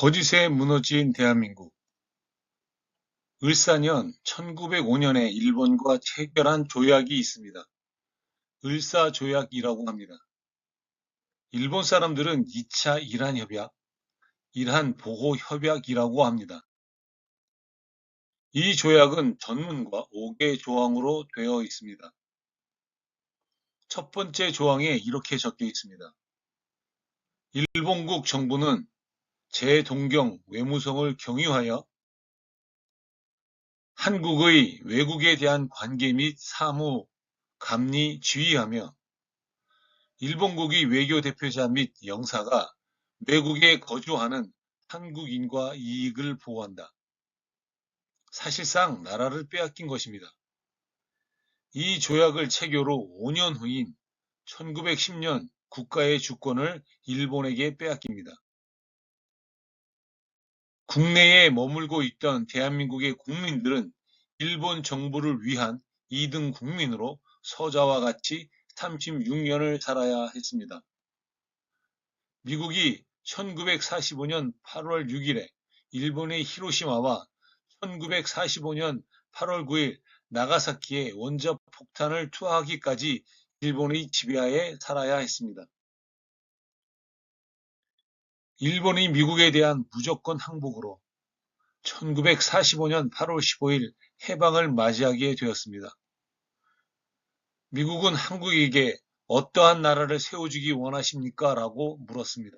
거짓에 무너진 대한민국 을사년 1905년에 일본과 체결한 조약이 있습니다. 을사조약이라고 합니다. 일본 사람들은 2차 이란협약, 일한보호협약이라고 합니다. 이 조약은 전문과 5개 조항으로 되어 있습니다. 첫 번째 조항에 이렇게 적혀 있습니다. 일본국 정부는 제동경 외무성을 경유하여 한국의 외국에 대한 관계 및 사무, 감리, 지휘하며 일본국의 외교 대표자 및 영사가 외국에 거주하는 한국인과 이익을 보호한다. 사실상 나라를 빼앗긴 것입니다. 이 조약을 체결 후 5년 후인 1910년 국가의 주권을 일본에게 빼앗깁니다. 국내에 머물고 있던 대한민국의 국민들은 일본 정부를 위한 2등 국민으로 서자와 같이 36년을 살아야 했습니다. 미국이 1945년 8월 6일에 일본의 히로시마와 1945년 8월 9일 나가사키에 원자 폭탄을 투하하기까지 일본의 지배하에 살아야 했습니다. 일본이 미국에 대한 무조건 항복으로 1945년 8월 15일 해방을 맞이하게 되었습니다. 미국은 한국에게 어떠한 나라를 세워주기 원하십니까? 라고 물었습니다.